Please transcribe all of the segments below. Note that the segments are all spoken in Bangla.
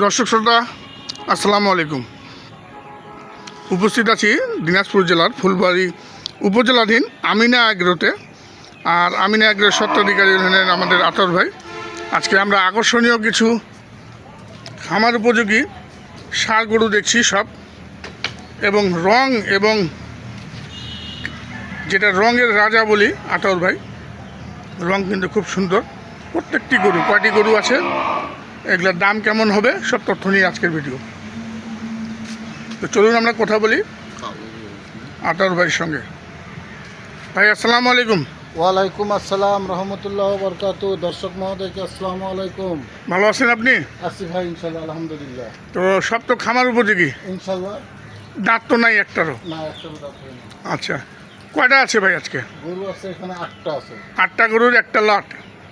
দর্শক শ্রোতা, আসসালামু আলাইকুম। উপস্থিত আছি দিনাজপুর জেলার ফুলবাড়ি উপজেলাধীন আমিনা আগ্রোতে আর আমিনা আগ্রোর সত্ত্বাধিকারী হলেন আমাদের আতর ভাই। আজকে আমরা আকর্ষণীয় কিছু খামার উপযোগী ষাঁড় গরু দেখছি সব। এবং রং এবং যেটা রঙের রাজা বলি, আতর ভাই, রং কিন্তু খুব সুন্দর। প্রত্যেকটি গরু, কয়টি গরু আছে? এগুলোর দাম কেমন হবে সব তথ্য নিয়ে আজকের ভিডিও তো চলুন আমরা কথা বলি আতর ভাইয়ের সঙ্গে। ভাই আসসালামু আলাইকুম। ওয়ালাইকুম আসসালাম রহমতুল্লাহ বরকাত। দর্শক মহোদয়কে আসসালামু আলাইকুম। ভালো আছেন আপনি? আসি ভাই ইনশাল্লাহ আলহামদুলিল্লাহ। তো সব তো খামার উপযোগী? ইনশাল্লাহ দাঁত তো নাই একটারও? না একটা কথা হয়নি। আচ্ছা কয়টা আছে ভাই আজকে? গরু আছে এখানে আটটা আছে। আটটা গরুর একটা লট।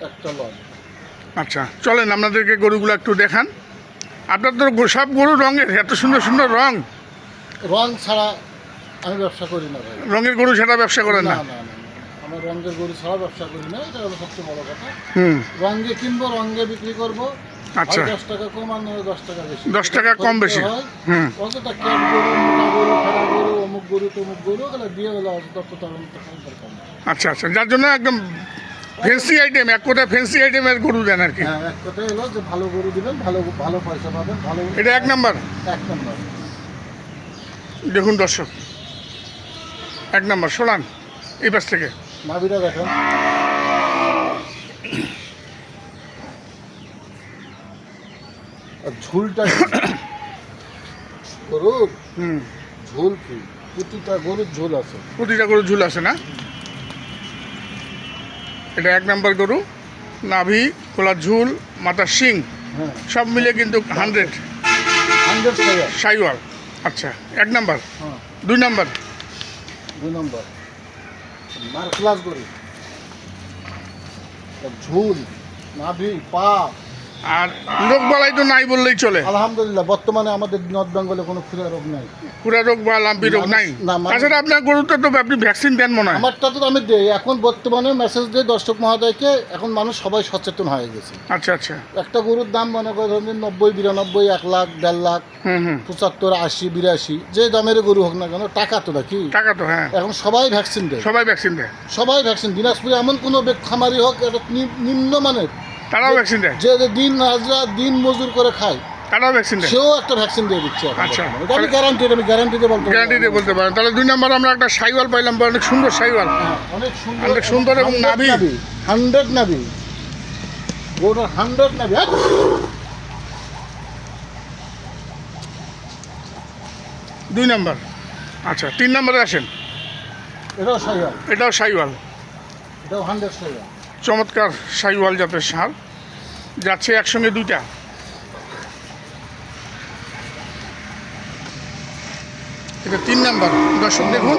একটা লজ আচ্ছা চলেন আপনাদেরকে গরুগুলো একটু দেখান। আপনার তো সব গরু রঙের এত সুন্দর সুন্দর রং। রং ছাড়া আমি ব্যবসা করি না ভাই। রঙের গরু ছাড়া ব্যবসা করেন না। আমার রঙের গরু ছাড়া ব্যবসা করি না এটা হলো সবচেয়ে বড় কথা। হুম। রঙে কিনবো রঙে বিক্রি করব। আচ্ছা। দশ টাকা কম আর নয় দশ টাকা বেশি। দশ টাকা কম বেশি। হুম। অযথা ক্যাট গরু মোটা গরু ফেরা গরু অমুক গরু তমুক গরু ওগুলো দিয়ে হলো অযথা প্রতারণ আচ্ছা আচ্ছা যার জন্য একদম ফেন্সি আইটেম এক কোথায় ফেন্সি আইটেমের গরু দেন আর কি? হ্যাঁ এক কথাই হলো যে ভালো গরু দিবেন ভালো ভালো পয়সা পাবেন ভালো এটা এক নাম্বার? এক নম্বর। দেখুন দর্শক এক নাম্বার সোলান এই পাশ থেকে। নাভিটা দেখেন। আর ঝুলটা? গরুর হুম। ঝোল কি? প্রতিটা গরুর ঝোল আছে। প্রতিটা গরু ঝুল আছে না? এটা এক নাম্বার গরু নাভি খোলা ঝুল মাথার শিং হ্যাঁ। সব মিলে কিন্তু হান্ড্রেড সাইওয়াল আচ্ছা এক নাম্বার। হ্যাঁ। দুই নাম্বার। দুই নম্বর। মার ক্লাস গরু। ঝুল নাভি পা আর রোগ বালাই তো নাই বললেই চলে। আলহামদুলিল্লাহ বর্তমানে আমাদের নর্থ বেঙ্গলে কোনো ক্ষুদা রোগ নাই। পুরা রোগ বা লাম্পি রোগ নাই? মানে- তাছাড়া আপনার গরুতে তো আপনি ভ্যাকসিন দেন মনে হয়। আমারটা তো আমি দেই। এখন বর্তমানে মেসেজ দিই দর্শক মহোদয়কে এখন মানুষ সবাই সচেতন হয়ে গেছে। আচ্ছা আচ্ছা। একটা গরুর দাম মনে করেন ধরুন নব্বই বিরানব্বই এক লাখ দেড় লাখ হুম হুম। পঁচাত্তর আশি বিরাশি যে দামের গরু হোক না কেন টাকা তো নাকি? টাকা তো হ্যাঁ। এখন সবাই ভ্যাকসিন দেয়। সবাই ভ্যাকসিন দেয়। সবাই ভ্যাকসিন দিনাজপুরে এমন কোনো খামারি হোক এটা নিম্নমানের তারাও ভ্যাকসিন দেয়? যে যে দিন হাজরা দিন মজুর করে খায় তারাও ভ্যাকসিন দেয়? সেও একটা ভ্যাকসিন দিয়ে দিচ্ছে আচ্ছা। এটা আমি গ্যারান্টি আমি গ্যারান্টি দিয়ে বলতে গ্যারান্টি দিয়ে বলতে পারেন। তাহলে দুই নাম্বার আমরা একটা সাইওয়াল পাইলাম অনেক সুন্দর সাইওয়াল। হ্যাঁ, অনেক সুন্দর অনেক সুন্দর এবং নাভি। হান্ড্রেড নাভি। গরুটার হান্ড্রেড নাভি হ্যাঁ? দুই নাম্বার। আচ্ছা তিন নম্বরে আসেন। এটাও সাইওয়াল। এটাও সাইওয়াল। এটাও হান্ড্রেড সাইয়াল চমৎকার সাইওয়াল জাতের সার। যাচ্ছে একসঙ্গে দুইটা। এটা তিন নাম্বার। দর্শক দেখুন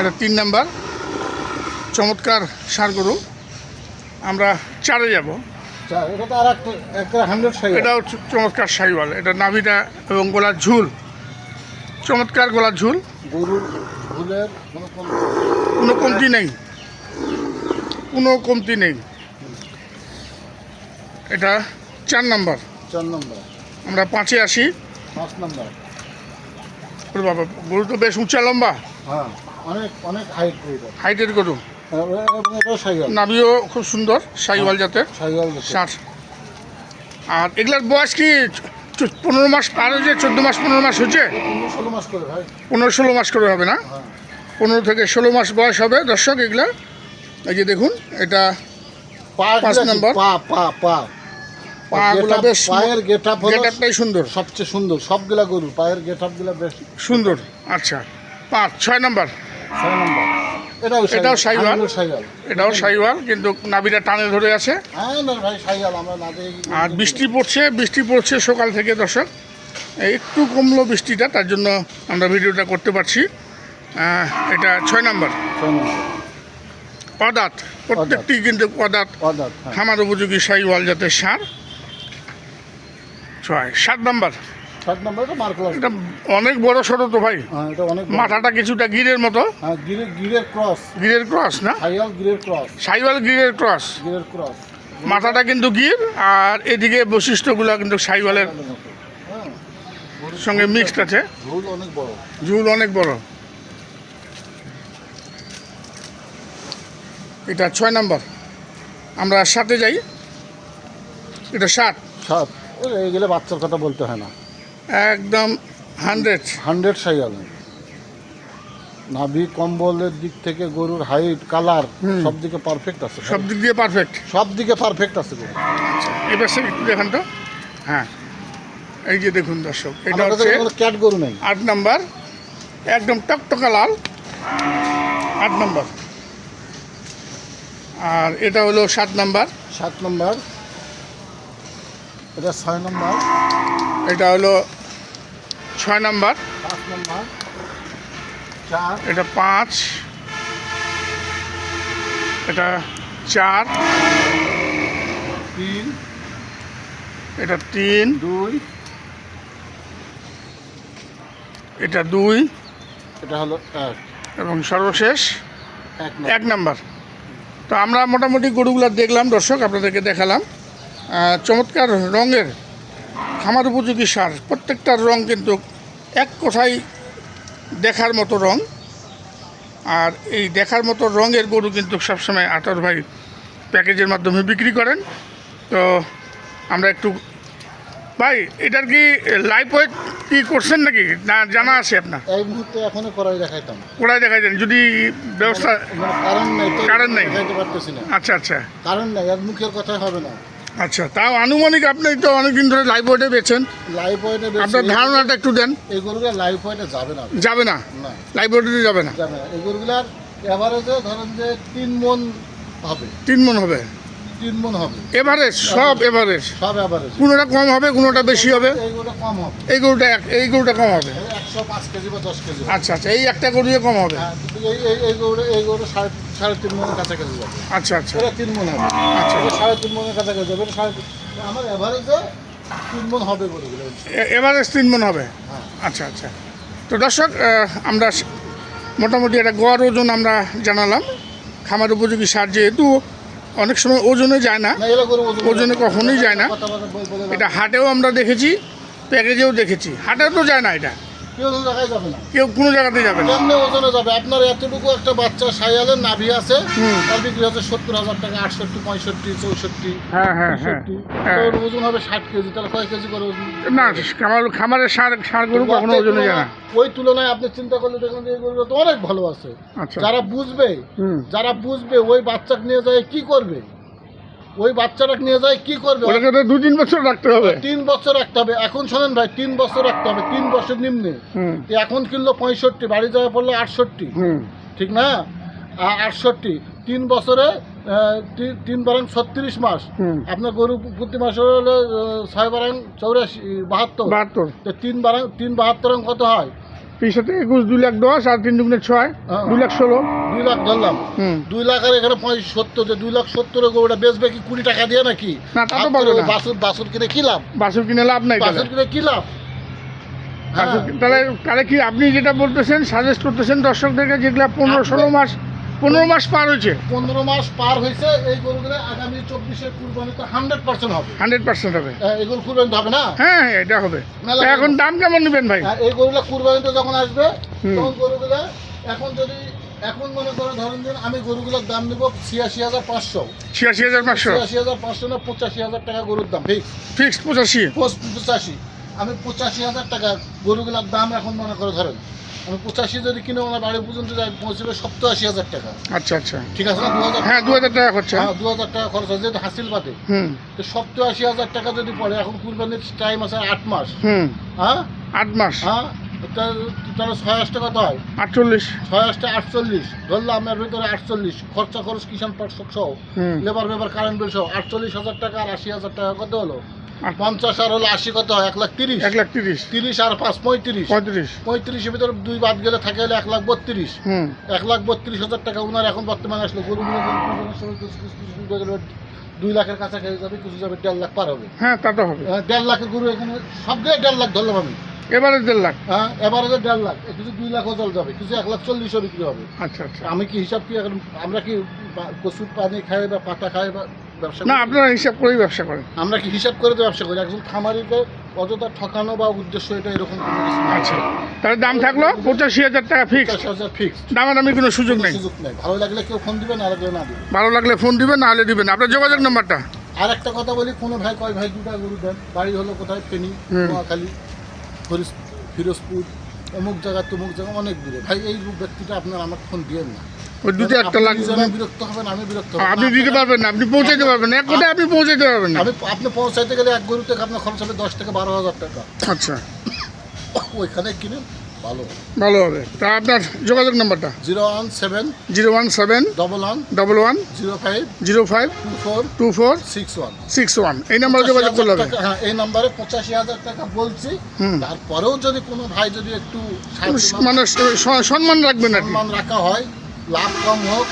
এটা তিন নাম্বার। চমৎকার সার গরু। আমরা চারে যাব। আচ্ছা, এটাও চমৎকার সাইওয়াল। এটা নাভিটা এবং গোলার ঝুল। চমৎকার গোলার ঝুল। গরুর ঝুলের কোনো কোনো কোনো কমতি নেই। কোনো কমতি নেই। এটা চার নাম্বার। চার নম্বর। আমরা পাঁচে আসি। পাঁচ নম্বর। ওরে বাবা গরু তো বেশ উঁচা লম্বা। হ্যাঁ অনেক অনেক হাইট হাইটের গরু। এবং এটাও সাইয়াল নাভিও খুব সুন্দর সাইওয়াল জাতের। ষাট। আর এগুলার বয়স কি? পনেরো মাস পার হয়েছে চোদ্দ মাস পনেরো মাস হচ্ছে? পনেরো ষোলো মাস করে হবে না? হ্যাঁ। পনেরো থেকে ষোলো মাস বয়স হবে দর্শক এগুলা। এই যে দেখুন এটা পাঁচ নম্বর। পা পা পা। পাগুলা বেশ পায়ের গেট আপ গেটআপটাই সুন্দর। সবচেয়ে সুন্দর। সবগুলা গরু পায়ের গেট আপগুলা বেশ সুন্দর। আচ্ছা পাঁচ ছয় নাম্বার। ছয় নম্বর। এটাও এটাও সাইওয়াল। আঙুলের এটাও সাইওয়াল কিন্তু টানে ধরে আছে। হ্যাঁ আর বৃষ্টি পড়ছে বৃষ্টি পড়ছে সকাল থেকে দর্শক। একটু কমলো বৃষ্টিটা তার জন্য আমরা ভিডিওটা করতে পারছি। এটা ছয় নাম্বার। ছয় নম্বর। পদাত প্রত্যেকটি কিন্তু পদার্থ। হ্যাঁ। খামার উপযোগী সাইওয়াল জাতের সার। ছয় সাত নাম্বার। সাত এটা মার্কলাস। এটা অনেক বড় সড়ো তো ভাই। হ্যাঁ এটা অনেক মাথাটা কিছুটা গিরের মতো। হ্যাঁ গিরের গিরের ক্রস। গিরের ক্রস না? সাইওয়াল গিরের ক্রস। সাইওয়াল গিরের ক্রস। গিরের ক্রস। মাথাটা কিন্তু গির আর এদিকে বৈশিষ্ট্যগুলো কিন্তু সাইওয়ালের সঙ্গে মিক্সড আছে। ঝোল অনেক বড়। ঝুল অনেক বড়। এটা ছয় নাম্বার। আমরা সাথে যাই। এটা সাত। সাত। এইগুলো বাচ্চার কথা বলতে হয় না। একদম হান্ড্রেড। হান্ড্রেড সাইয়াল। নাভি কম্বলের দিক থেকে গরুর হাইট কালার। সব দিকে পারফেক্ট আছে। সব দিক দিয়ে পারফেক্ট সব দিকে পারফেক্ট আছে গরু। এবার সে দেখান তো। হ্যাঁ এই যে দেখুন দর্শক এটা হচ্ছে ক্যাট গরু নেই। আট নাম্বার। একদম টকটকা লাল। আট নাম্বার। আর এটা হলো সাত নাম্বার। সাত নম্বর। এটা ছয় নম্বর। এটা হলো ছয় নাম্বার। পাঁচ নম্বর। চার। এটা পাঁচ। এটা চার। তিন। এটা তিন। দুই। এটা দুই। এটা হলো এক। এবং সর্বশেষ এক এক নাম্বার। তো আমরা মোটামুটি গরুগুলো দেখলাম, দর্শক, আপনাদেরকে দেখালাম। চমৎকার রঙের খামার উপযোগী সার। প্রত্যেকটার রং কিন্তু এক কথায় দেখার মতো রং। আর এই দেখার মতো রঙের গরু কিন্তু সবসময় আতর ভাই প্যাকেজের মাধ্যমে বিক্রি করেন। তো আমরা একটু ভাই এটার কি লাইফ ওয়েট কি করছেন নাকি? না জানা আছে আপনার? এই মুহূর্তে এখনও করাই দেখাইতাম। করাই দেখা যায় যদি ব্যবস্থা মানে কারণ নেই তো কারণ নেই। দেখাইতে পারতেছি না। আচ্ছা আচ্ছা। কারণ নেই এক মুখের কথাই হবে না। আচ্ছা তাও আনুমানিক আপনি তো অনেকদিন ধরে লাইভ ওয়েটে বেছেন। লাইফ ওয়েটে আপনার ধারণাটা একটু দেন। এই গরুগুলো লাইফ ওয়েটে যাবে না। যাবে না? লাইভ ওয়েটে যাবে না? যাবে না। এই গরুগুলার এভারেজে ধরেন যে তিন মন হবে। তিন মন হবে। তিন মন হবে। এভারেজ সব এভারেজ। সব এভারেজ। কোনোটা কম হবে কোনোটা বেশি হবে? এই গরুটা কম হবে। এই গরুটা এই গরুটা কম হবে? একশো পাঁচ কেজি বা দশ কেজি আচ্ছা আচ্ছা এই একটা গরুয়ে কম হবে? হ্যাঁ, এই এই এই গরু এই গরু সাড়ে সাড়ে তিন মনের কাছাকাছি যাবে। আচ্ছা আচ্ছা। এটা তিন মন হবে। আচ্ছা সাড়ে তিন মনের কাছাকাছি যাবে। সাড়ে আমার এভারেজে তিন মন হবে গরুগুলো। এভারেজ তিন মন হবে? হ্যাঁ। আচ্ছা আচ্ছা। তো দর্শক আমরা মোটামুটি একটা গড় ওজন আমরা জানালাম। খামার উপযোগী সার যেহেতু অনেক সময় ওজনে যায় না। ওজন- কখনোই যায় না। এটা হাটেও আমরা দেখেছি প্যাকেজেও দেখেছি। হাটেও তো যায় না এটা। কেউ দেখাই যাবে না। কেউ কোনো জায়গাতে যাবে না। কেমনে ওজনে যাবে? আপনার এতটুকু একটা বাচ্চা সাইয়ালের নাভি আছে তার বিক্রি হচ্ছে সত্তর হাজার টাকা আটষট্টি পঁয়ষট্টি চৌষট্টি হ্যাঁ হ্যাঁ হ্যাঁ। হ্যাঁ। ওর ওজন হবে ষাট কেজি তাহলে কয় কেজি করে ওজন? না খামার খামারের সার সার গরু কখনো ওজনে যায় না। ওই তুলনায় আপনি চিন্তা করলে এই গরুটা তো অনেক ভালো আছে। আচ্ছা। যারা বুঝবে যারা বুঝবে ওই বাচ্চাকে নিয়ে যায় কি করবে? ওই বাচ্চাটাকে নিয়ে যায় কি করবে? ওটাকে তো দু তিন বছর রাখতে হবে। তিন বছর রাখতে হবে। এখন শোনেন ভাই তিন বছর রাখতে হবে তিন বছর নিম্নে। তো এখন কিনলো পঁয়ষট্টি বাড়ি যাওয়া পড়ল আটষট্টি। ঠিক না? আটষট্টি। তিন বছরে তিন বারাং ছত্রিশ মাস। আপনার গরু প্রতি মাসে হলো ছয় বারাং চৌরাশি বাহাত্তর। বাহাত্তর। তিন বারাং তিন বাহাত্তর কত হয়? সাথে একুশ দুই লাখ দশ আর তিন দুগুণে ছয় হ্যাঁ। দুই লাখ ষোলো। দুই লাখ ধরলাম। হুম। দুই লাখ আর এখানে পঁয়ষ সত্তর দুই লাখ সত্তর গরুটা বেচবে কি কুড়ি টাকা দিয়ে নাকি? না, তা তো পারবে না। বাসুর বাসুর কিনে কি লাভ? বাসুর কিনে লাভ নাই তাহলে। বাসুর কিনে কি লাভ? হ্যাঁ। বাছুর তাহলে তাহলে কি আপনি যেটা বলতেছেন সাজেস্ট করতেছেন দর্শকদেরকে যেগুলা পনেরো ষোলো মাস পনেরো মাস পার হয়েছে। পনেরো মাস পার হয়েছে এই গরুগুলো আগামী চব্বিশের কুরবানিতে হান্ড্রেড পার্সেন্ট হবে। হান্ড্রেড পার্সেন্ট হবে। এগুলো কুরবানিতে হবে না? হ্যাঁ হ্যাঁ এটা হবে। এখন দাম কেমন নেবেন ভাই? আর এই গরুগুলো কুরবানিতে যখন আসবে। তখন গরুগুলো এখন যদি এখন মনে করে ধরেন দিন আমি গরুগুলোর দাম নেব ছিয়াশি হাজার পাঁচশো। ছিয়াশি হাজার পাঁচশো? ছিয়াশি হাজার পাঁচশো না পঁচাশি হাজার টাকা গরুর দাম ফিক্স ফিক্সড পঁচাশি? পঁচাশি। আমি পঁচাশি হাজার টাকা গরুগুলোর দাম এখন মনে করে ধরেন। আমি পঁচাশি যদি কিনে ওনার বাড়ি পর্যন্ত যাই পৌঁছবে সপ্তাহ আশি হাজার টাকা। আচ্ছা আচ্ছা। ঠিক আছে না? দু হাজার হ্যাঁ দু হাজার টাকা খরচা। হ্যাঁ দু হাজার টাকা খরচ আছে যেহেতু হাসিল হুম। তো সপ্তাহ আশি হাজার টাকা যদি পড়ে এখন কুরবানির টাইম আছে আট মাস। হ্যাঁ? আট মাস। হ্যাঁ তাহলে ছয় আটটা কত হয়। আটচল্লিশ। ছয় আটটা আটচল্লিশ। ধরলাম আমার ভিতরে আটচল্লিশ। খরচা খরচ কিষাণ পার্শ্ব সহ। লেবার বেবার কারেন্ট বিল সহ। আটচল্লিশ হাজার টাকা আর আশি হাজার টাকা কত হলো? পঞ্চাশ আর হলো আশি কত হয়? এক লাখ তিরিশ। এক লাখ তিরিশ। তিরিশ আর পাঁচ পঁয়ত্রিশ। পঁয়ত্রিশ। পঁয়ত্রিশের ভিতরে দুই বাদ গেলে থাকে হলো এক লাখ বত্রিশ। এক লাখ বত্রিশ হাজার টাকা ওনার এখন বর্তমানে আসলো। গরুগুলো গরু দুই লাখের কাছাকাছি যাবে কিছু যাবে দেড় লাখ পার হবে। হ্যাঁ তা তো হবে। আহ, দেড় লাখের গরু এখানে সব দিয়ে দেড় লাখ ধরলাম আমি। এবারে দেড় লাখ? হ্যাঁ এবারে যে দেড় লাখ কিছু দুই লাখও জল যাবে কিছু এক লাখ চল্লিশও বিক্রি হবে। আচ্ছা আচ্ছা। আমি কি হিসাব কি আমরা কি কচুর পানি খাই বা পাতা খাই বা ব্যবসা না আপনারা হিসাব করেই ব্যবসা করেন। আমরা কি হিসাব করে তো ব্যবসা করি? একজন খামারিকে অযথা ঠকানো বা উদ্দেশ্য এটা এরকম না। আচ্ছা। তাহলে দাম থাকল? পঁচাশি হাজার টাকা ফিক্স হাজার ফিক্স দামাদামি কোনো সুযোগ নেই। সুযোগ নেই। ভালো লাগলে কেউ ফোন দিবে না লাগলে না দিবে। ভালো লাগলে ফোন দিবেন না হলে দিবেন আপনার যোগাযোগ নাম্বারটা? আর একটা কথা বলি কোনো ভাই কয় ভাই দুটা গরু দেন। বাড়ি হলো কোথায়? ফেনী। নোয়াখালী ফিরোজপুর। অমুক জায়গা তমুক জায়গা অনেক দূরে। ভাই এই ব্যক্তিটা আপনার আমার ফোন দিয়েন না। ওই দুটো একটা লাগবে। বিরক্ত হবেন আমি বিরক্ত আপনি দিতে পারবেন না আপনি পৌঁছাতে পারবেন না। এক কোথায় আপনি পৌঁছাতে পারবেন না। আমি আপনি পৌঁছাইতে গেলে এক গরু থেকে আপনার খরচ হবে দশ থেকে বারো হাজার টাকা। আচ্ছা। ওইখানে কিনে ভালো ভালো হবে। তা আপনার যোগাযোগ নাম্বারটা? Zero one seven zero one seven double one double one zero five zero five two four two four six one. Six one. এই নাম্বারে যোগাযোগ করলে হবে। হ্যাঁ এই নাম্বারে পঁচাশি হাজার টাকা বলছি। তারপরেও যদি কোনো ভাই যদি একটু মানে সম্মান রাখবেন সম্মান রাখা হয় লাভ কম হোক,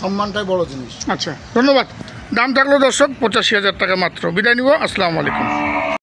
সম্মানটাই বড় জিনিস। আচ্ছা ধন্যবাদ। দাম থাকল দর্শক পঁচাশি হাজার টাকা মাত্র। বিদায় নিব। আসসালামু আলাইকুম।